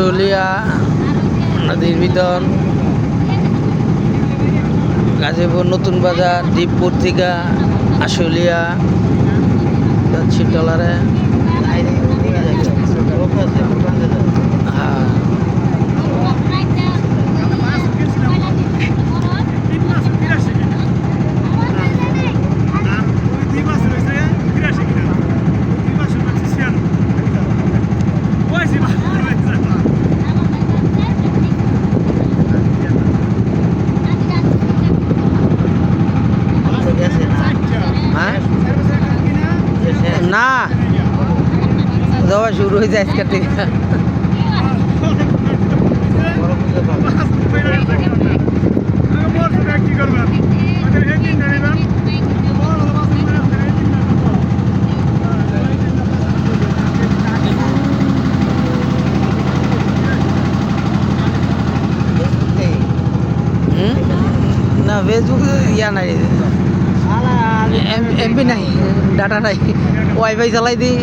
আশুলিয়া নদীর বিতন গাজীপুর নতুন বাজার দ্বীপপুর থেকে আশুলিয়া যাচ্ছি টলারে। হ্যাঁ। না দেওয়া শুরু হয়ে যায় আজকের থেকে হুম? না ফেসবুক ইয়া নাই এমপি নাই ডাটা নাই। ওয়াইফাই চালাই দিই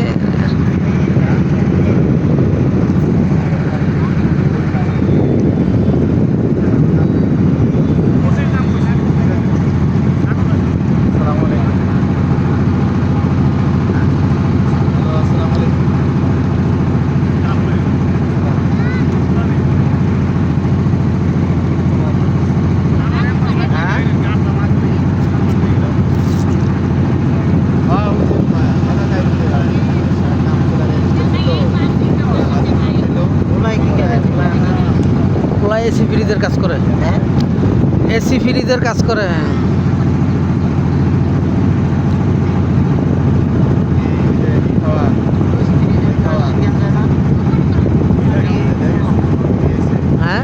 ফ্রিজের কাজ করে? হ্যাঁ। এসি ফ্রিজের কাজ করে হ্যাঁ। হ্যাঁ?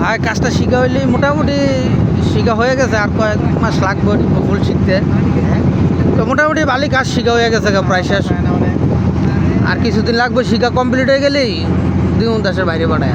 ভাই কাজটা শিখা হইলে মোটামুটি শিখা হয়ে গেছে আর কয়েক মাস লাগবে ফুল শিখতে তো মোটামুটি ভালো কাজ শিখা হয়ে গেছে প্রায় শেষ। আর কিছুদিন লাগবে শিখা কমপ্লিট হয়ে গেলেই দুই উনতাসের বাইরে বাড়ায়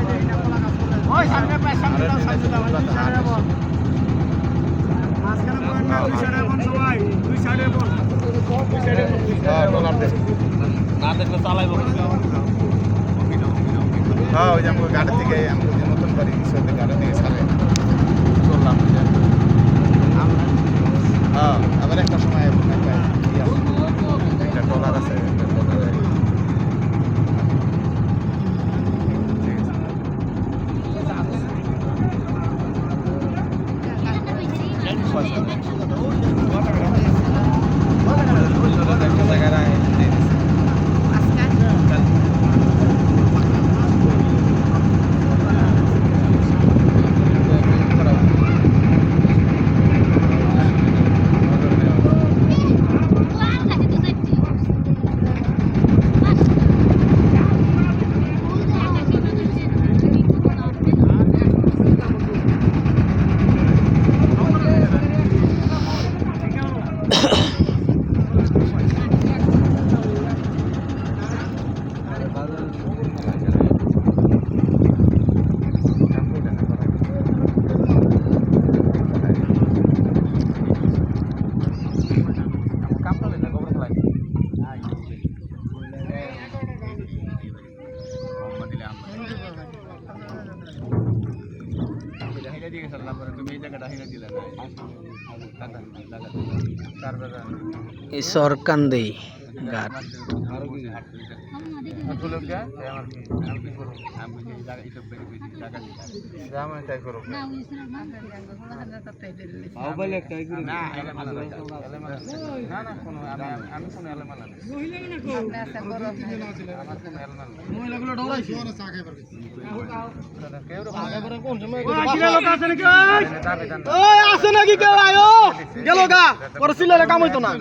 সেদিন তো হ্যাঁ ওই যে আমাকে গাড়ি থেকে আমি যে নতুন বাড়ি সাথে গাড়ি থেকে ছাড়ে। চললাম। হ্যাঁ আবার একটা সময় এই সরকান্দি ঘাট ওরা আছে নাকি কেউ আয়ো? গেল গা পরে সিলেলে কাম হইতো না।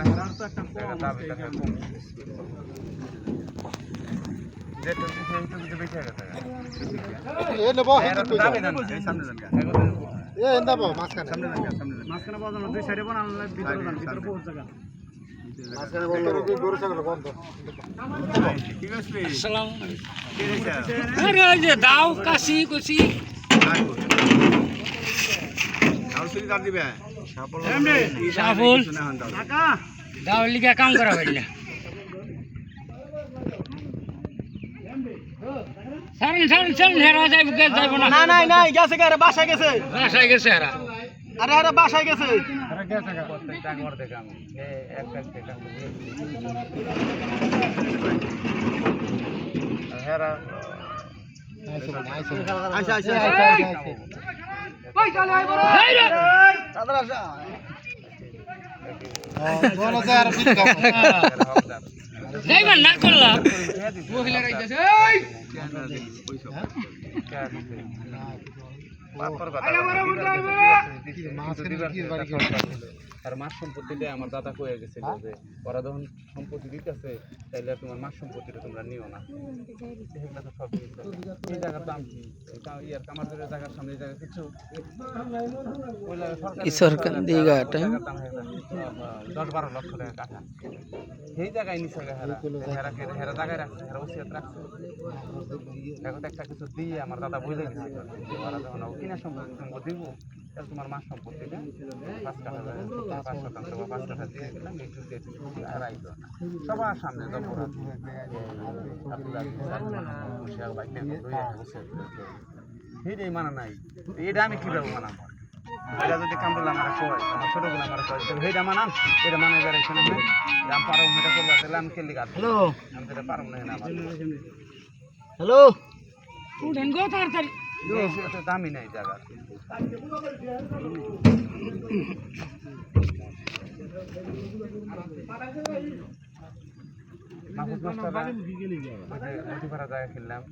দাও কাশি সাফুল কাকা দাও লিগা কাম করা হইলে। সারেন সারেন সারেন হেরা যাইব কে যাইব না। না নাই নাই গেছে কে বাসায় গেছে। বাসায় গেছে হেরা। আরে আরে বাসায় গেছে। প্রত্যেকটা ঘর থেকে আমি এক এক থেকে হেরা আইসা আইসা এই রে! বল আছে আর বিট খাও যাইবা না করলাম মহিলারা আইতাছে এই আর মাস সম্পত্তিটা আমার দাদা কয়ে গেছিল যে ওরা যখন সম্পত্তি দিতেছে তাইলে তোমার মাস সম্পত্তিটা তোমরা নিও না। সেগুলো তো সব এই জায়গার দাম কি? ইয়ার কামারদের জায়গার সামনে এই জায়গা কিছু? সরকারি- হ্যাঁ? হয়ে দশ বারো লক্ষ টাকা কাঠা সেই জায়গায় নিচে হেরা। হেরা হেরা জায়গায় রাখছে হেরা ওসিয়াত রাখছে। এখন একটা কিছু দিয়ে আমার দাদা বুঝে গেছে। ওরা যখন ও কিনা সম্পত্তি তোমাকে দিব। তাহলে তোমার মাস সম্পত্তিটা পাঁচ কাঠা পাঁচ শতাংশ বা পাঁচ কাঠা দিয়ে দিলাম একটু দিয়ে দিলাম হারাই দিও না। সবার সামনে সেইটাই মানা নাই। এটা আমি কীভাবে মানাবো? এটা যদি কামড়াল আমার কয় আমার ছোটগুলো আমার কয় তাহলে সেইটা মানান এটা মানে বেড়াইছে না আমি পারো এটা করব তাহলে আমি কেলি গাছ হ্যালো। আমি তো এটা পারব না না হ্যালো। উঠেন গো তাড়াতাড়ি। এত দামি নাই জায়গা। মাহফুজ মাস্টার ওই যে জায়গা খেললাম